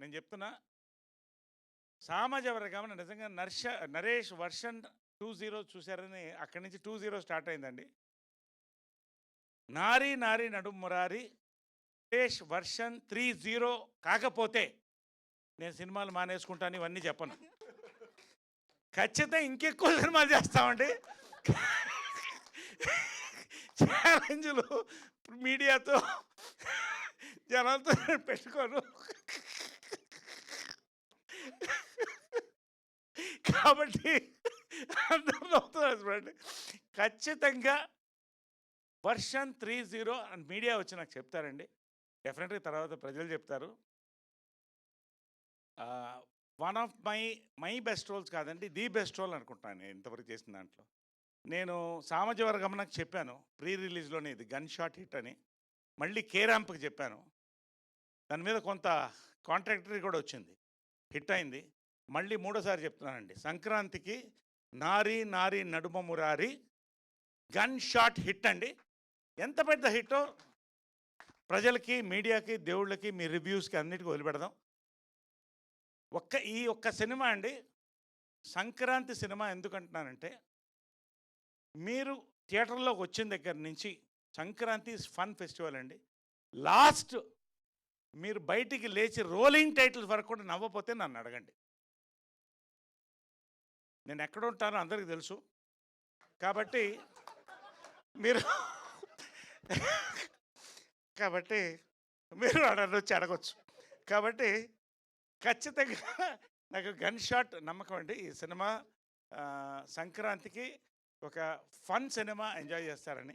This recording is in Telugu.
నేను చెప్తున్నా సామాజ వర్గం నిజంగా నర్ష నరేష్ వర్షన్ టూ జీరో చూశారని అక్కడి నుంచి టూ జీరో స్టార్ట్ అయిందండి. నారీ నారీ నడుం Murari Naresh version three zero కాకపోతే నేను సినిమాలు మానేసుకుంటాను ఇవన్నీ చెప్పను. ఖచ్చితంగా ఇంకెక్కువ సినిమాలు చేస్తామండి. ఛాలెంజ్లు మీడియాతో జనాలతో పెట్టుకోను. కాబట్టి అందరూ నవ్వుతున్నారు చూడండి. ఖచ్చితంగా వర్షన్ త్రీ జీరో అని మీడియా వచ్చి నాకు చెప్తారండి. డెఫినెట్గా తర్వాత ప్రజలు చెప్తారు. One of my my best roles కాదండి ది బెస్ట్ రోల్ అనుకుంటాను నేను ఇంతవరకు చేసిన దాంట్లో. నేను సామాజిక వర్గం నాకు చెప్పాను ప్రీ రిలీజ్లోనే ఇది గన్ షాట్ హిట్ అని. మళ్ళీ కేరాంప్కి చెప్పాను. దాని మీద కొంత కాంట్రాక్టరీ కూడా వచ్చింది. హిట్ అయింది. మళ్ళీ మూడోసారి చెప్తున్నానండి. సంక్రాంతికి నారి నారి నడుమ మురారి గన్ షాట్ హిట్ అండి. ఎంత పెద్ద హిట్టో ప్రజలకి మీడియాకి దేవుళ్ళకి మీ రివ్యూస్కి అన్నిటికీ వదిలిపెడదాం. ఒక్క ఈ ఒక్క సినిమా అండి సంక్రాంతి సినిమా ఎందుకంటున్నానంటే మీరు థియేటర్లోకి వచ్చిన దగ్గర నుంచి సంక్రాంతి ఫన్ ఫెస్టివల్ అండి. లాస్ట్ మీరు బయటికి లేచి రోలింగ్ టైటిల్స్ వరకు కూడా నవ్వపోతే నన్ను అడగండి. నేను ఎక్కడ ఉంటానో అందరికీ తెలుసు. కాబట్టి మీరు కాబట్టి మీరు అడగ వచ్చి అడగచ్చు కాబట్టి ఖచ్చితంగా నాకు గన్ షాట్ నమ్మకం అండి. ఈ సినిమా సంక్రాంతికి ఒక ఫన్ సినిమా ఎంజాయ్ చేస్తారని.